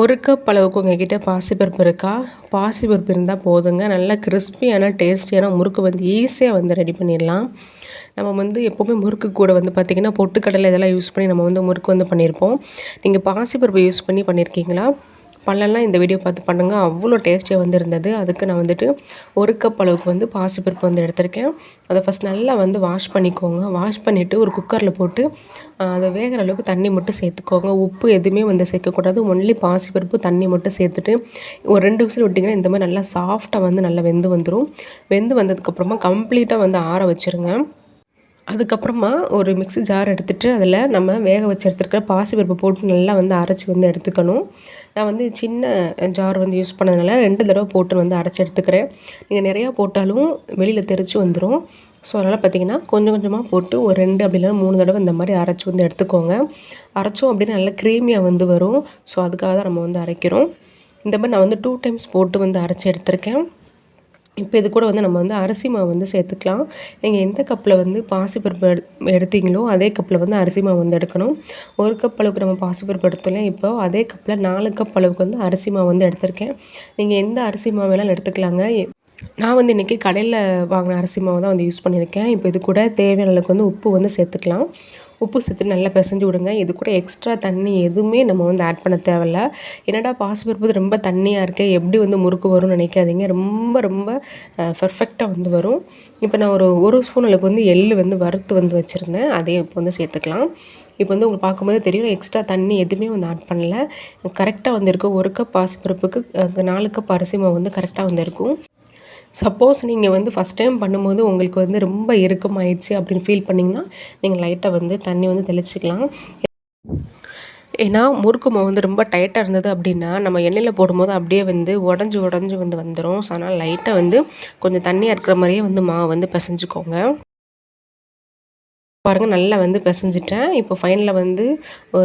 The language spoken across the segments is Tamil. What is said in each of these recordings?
ஒரு கப் அளவுக்கு உங்ககிட்ட பாசிப்பருப்பு இருக்கா? பாசிப்பருப்பு இருந்தால் போதுங்க. நல்லா கிறிஸ்பியான டேஸ்டியான முறுக்கு வந்து ஈஸியாக வந்து ரெடி பண்ணிடலாம். நம்ம வந்து எப்போவுமே முறுக்கு கூட வந்து பார்த்திங்கன்னா பொட்டுக்கடலை இதெல்லாம் யூஸ் பண்ணி நம்ம வந்து முறுக்கு வந்து பண்ணியிருப்போம் நீங்கள் பாசிப்பருப்பு யூஸ் பண்ணி பண்ணியிருக்கீங்களா பழம்லாம் இந்த வீடியோ பார்த்து பண்ணுங்கள் அவ்வளோ டேஸ்டியாக வந்து இருந்தது அதுக்கு நான் வந்துட்டு ஒரு கப் அளவுக்கு வந்து பாசிப்பருப்பு வந்து எடுத்திருக்கேன். அதை ஃபஸ்ட் நல்லா வந்து வாஷ் பண்ணிக்கோங்க. வாஷ் பண்ணிவிட்டு ஒரு குக்கரில் போட்டு அதை வேகிற அளவுக்கு தண்ணி மட்டும் சேர்த்துக்கோங்க. உப்பு எதுவுமே வந்து சேர்க்கக்கூடாது. ஒன்லி பாசிப்பருப்பு தண்ணி மட்டும் சேர்த்துட்டு ஒரு ரெண்டு விசில் விட்டிங்கன்னா இந்த மாதிரி நல்லா சாஃப்டாக வந்து நல்லா வெந்து வந்துடும் வெந்து வந்ததுக்கப்புறமா கம்ப்ளீட்டாக வந்து ஆற வச்சுருங்க. அதுக்கப்புறமா ஒரு மிக்ஸி ஜார் எடுத்துகிட்டு அதில் நம்ம வேக வச்சு எடுத்துருக்கிற பாசிப்பருப்பு போட்டு நல்லா வந்து அரைச்சி வந்து எடுத்துக்கணும். நான் வந்து சின்ன ஜார் வந்து யூஸ் பண்ணதுனால ரெண்டு தடவை போட்டு வந்து அரைச்சி எடுத்துக்கிறேன். நீங்கள் நிறையா போட்டாலும் வெளியில் தெரிச்சு வந்துடும் ஸோ அதனால் பார்த்திங்கன்னா கொஞ்சம் கொஞ்சமாக போட்டு ஒரு ரெண்டு அப்படி மூணு தடவை இந்த மாதிரி அரைச்சி வந்து எடுத்துக்கோங்க. அரைச்சோம் அப்படின்னா நல்லா க்ரீமியாக வந்து வரும். ஸோ அதுக்காக தான் நம்ம வந்து அரைக்கிறோம். இந்த மாதிரி நான் வந்து டூ டைம்ஸ் போட்டு வந்து அரைச்சி எடுத்திருக்கேன். இப்போ இது கூட வந்து நம்ம வந்து அரிசி மாவு வந்து சேர்த்துக்கலாம். நீங்கள் எந்த கப்பில் வந்து பாசிப்பருப்பு எடு எடுத்தீங்களோ அதே கப்பில் வந்து அரிசி மாவு வந்து எடுக்கணும். ஒரு கப் அளவுக்கு நம்ம பாசிப்பருப்பு எடுத்தோம்ல இப்போ அதே கப்பில் நாலு கப் அளவுக்கு வந்து அரிசி மாவு வந்து எடுத்திருக்கேன். நீங்கள் எந்த அரிசி மாவு வேணாலும் எடுத்துக்கலாங்க நான் வந்து இன்றைக்கி கடையில் வாங்கின அரிசி மாவு தான் வந்து யூஸ் பண்ணியிருக்கேன். இப்போ இது கூட தேவையான அளவுக்கு வந்து உப்பு வந்து சேர்த்துக்கலாம். உப்பு சேர்த்து நல்லா பிசைஞ்சு விடுங்க. இது கூட எக்ஸ்ட்ரா தண்ணி எதுவுமே நம்ம வந்து ஆட் பண்ண தேவையில்ல. என்னடா பாசிப்பருப்பு ரொம்ப தண்ணியாக இருக்கே எப்படி வந்து முறுக்கு வரும்னு நினைக்காதீங்க. ரொம்ப ரொம்ப பர்ஃபெக்டாக வந்து வரும். இப்போ நான் ஒரு ஒரு ஸ்பூன் அளவுக்கு வந்து எள் வந்து வறுத்து வந்து வச்சுருந்தேன். அதையும் இப்போ வந்து சேர்த்துக்கலாம். இப்போ வந்து உங்களுக்கு பார்க்கும்போது தெரியும் எக்ஸ்ட்ரா தண்ணி எதுவுமே வந்து ஆட் பண்ணல. கரெக்டாக வந்து இருக்கும் ஒரு கப் பாசிப்பருப்புக்கு நாலு கப் அரிசி மாவு வந்து கரெக்டாக வந்து இருக்கும். சப்போஸ் நீங்கள் வந்து ஃபஸ்ட் டைம் பண்ணும்போது உங்களுக்கு வந்து ரொம்ப இறுக்கமாயிடுச்சு அப்படின்னு ஃபீல் பண்ணிங்கன்னா நீங்கள் லைட்டாக வந்து தண்ணி வந்து தெளிச்சிக்கலாம். ஏன்னா முறுக்கு மாவு வந்து ரொம்ப டைட்டாக இருந்தது அப்படின்னா நம்ம எண்ணெயில் போடும்போது அப்படியே வந்து உடஞ்சி உடஞ்சி வந்து வந்துடும் ஸோ அதனால் லைட்டாக வந்து கொஞ்சம் தண்ணியாக இருக்கிற மாதிரியே வந்து மாவு வந்து பிசைஞ்சுக்கோங்க. பாருங்கள் நல்லா வந்து பிசைஞ்சிட்டேன். இப்போ ஃபைனலில் வந்து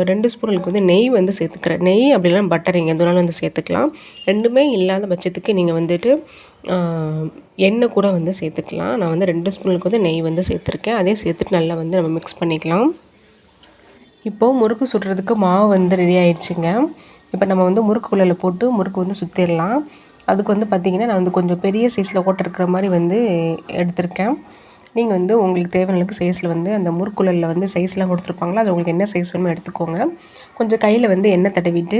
ரெண்டு ஸ்பூனுக்கு வந்து நெய் வந்து சேர்த்துக்கிறேன். நெய் அப்படிலாம் பட்டர் எங்கே எதுனாலும் வந்து சேர்த்துக்கலாம். ரெண்டுமே இல்லாத பட்சத்துக்கு நீங்கள் வந்துட்டு எண்ணெய் கூட வந்து சேர்த்துக்கலாம். நான் வந்து ரெண்டு ஸ்பூனுக்கு வந்து நெய் வந்து சேர்த்துருக்கேன். அதே சேர்த்துட்டு நல்லா வந்து நம்ம மிக்ஸ் பண்ணிக்கலாம். இப்போது முறுக்கு சுடுறதுக்கு மாவு வந்து ரெடி ஆயிடுச்சுங்க. இப்போ நம்ம வந்து முறுக்கு குழலில் போட்டு முறுக்கு வந்து சுற்றிடலாம் அதுக்கு வந்து பார்த்திங்கன்னா நான் வந்து கொஞ்சம் பெரிய சைஸில் ஓட்டிருக்கிற மாதிரி வந்து எடுத்திருக்கேன். நீங்கள் வந்து உங்களுக்கு தேவையான அளவுக்கு சைஸில் வந்து அந்த முறுக்குழலில் வந்து சைஸ்லாம் கொடுத்துருப்பாங்களோ அது உங்களுக்கு என்ன சைஸ் வேணுமோ எடுத்துக்கோங்க. கொஞ்சம் கையில் வந்து எண்ணெய் தடவிட்டு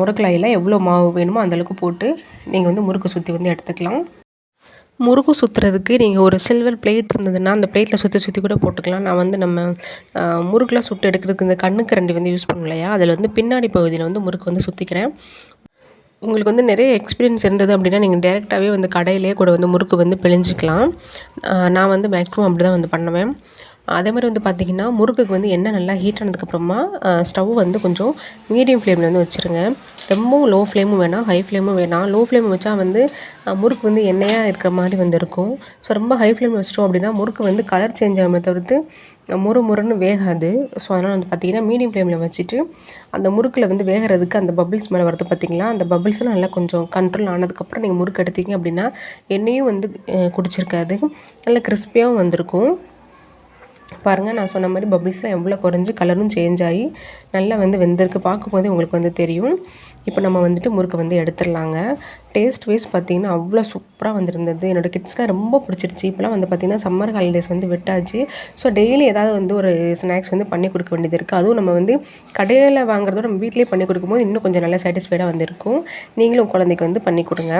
முறுக்கலாயில் எவ்வளோ மாவு வேணுமோ அந்தளவுக்கு போட்டு நீங்கள் வந்து முறுக்கு சுற்றி வந்து எடுத்துக்கலாம். முறுக்கு சுற்றுறதுக்கு நீங்கள் ஒரு சில்வர் பிளேட் இருந்ததுன்னா அந்த பிளேட்டில் சுற்றி சுற்றி கூட போட்டுக்கலாம். நான் வந்து நம்ம முறுக்கெலாம் சுட்டு எடுக்கிறதுக்கு இந்த கண்ணுக்கு ரெண்டு வந்து யூஸ் பண்ணலையா இல்லையா? அதில் வந்து பின்னாடி பகுதியில் வந்து முறுக்கு வந்து சுற்றிக்கிறேன் உங்களுக்கு வந்து நிறைய எக்ஸ்பீரியன்ஸ் இருந்தது அப்படின்னா நீங்கள் டேரெக்டாகவே வந்து கடையிலே கூட வந்து முறுக்கு வந்து பிழிஞ்சிக்கலாம். நான் வந்து மேக்ஸிமம் அப்படி தான் வந்து பண்ணுவேன். அதே மாதிரி வந்து பார்த்திங்கன்னா முறுக்குக்கு வந்து எண்ணெய் நல்லா ஹீட் ஆனதுக்கப்புறமா ஸ்டவ் வந்து கொஞ்சம் மீடியம் ஃப்ளேமில் வந்து வச்சுருங்க. ரொம்பவும் லோ ஃப்ளேமும் வேணாம் ஹை ஃப்ளேமும் வேணாம். லோ ஃப்ளேம் வச்சா வந்து முறுக்கு வந்து எண்ணெயாக இருக்கிற மாதிரி வந்து இருக்கும். ஸோ ரொம்ப ஹை ஃப்ளேம் வச்சிட்டோம் அப்படின்னா முறுக்கு வந்து கலர் சேஞ்ச் ஆகாமல் தவிர்த்து முறு முறுன்னு வேகாது. ஸோ அதனால் வந்து பார்த்திங்கன்னா மீடியம் ஃப்ளேமில் வச்சுட்டு அந்த முறுக்கில் வந்து வேகிறதுக்கு அந்த பபிள்ஸ் மேலே வரது பார்த்திங்களா அந்த பபிள்ஸ்லாம் நல்லா கொஞ்சம் கண்ட்ரோல் ஆனதுக்கப்புறம் நீங்கள் முறுக்கு எடுத்தீங்க அப்படின்னா எண்ணெயும் வந்து குடிச்சிருக்காது. நல்லா கிறிஸ்பியாகவும் வந்திருக்கும். பாருங்கள் நான் சொன்ன மாதிரி பபிள்ஸ்லாம் எவ்வளோ குறைஞ்சி கலரும் சேஞ்ச் ஆகி நல்லா வந்து வெந்திருக்கு. பார்க்கும்போதே உங்களுக்கு வந்து தெரியும். இப்போ நம்ம வந்துட்டு முறுக்கு வந்து எடுத்துடலாங்க. டேஸ்ட் வைஸ் பார்த்திங்கன்னா அவ்வளோ சூப்பராக வந்துருந்தது. என்னோடய கிட்ஸ்லாம் ரொம்ப பிடிச்சிருச்சு. இப்போலாம் வந்து பார்த்திங்கன்னா சம்மர் ஹாலிடேஸ் வந்து விட்டாச்சு. ஸோ டெய்லி ஏதாவது வந்து ஒரு ஸ்நாக்ஸ் வந்து பண்ணி கொடுக்க வேண்டியது இருக்குது அதுவும் நம்ம வந்து கடையில் வாங்குறதோட நம்ம வீட்லேயே பண்ணி கொடுக்கும்போது இன்னும் கொஞ்சம் நல்லா சாட்டிஸ்ஃபைடாக வந்துருக்கும். நீங்களும் குழந்தைக்கு வந்து பண்ணி கொடுங்க.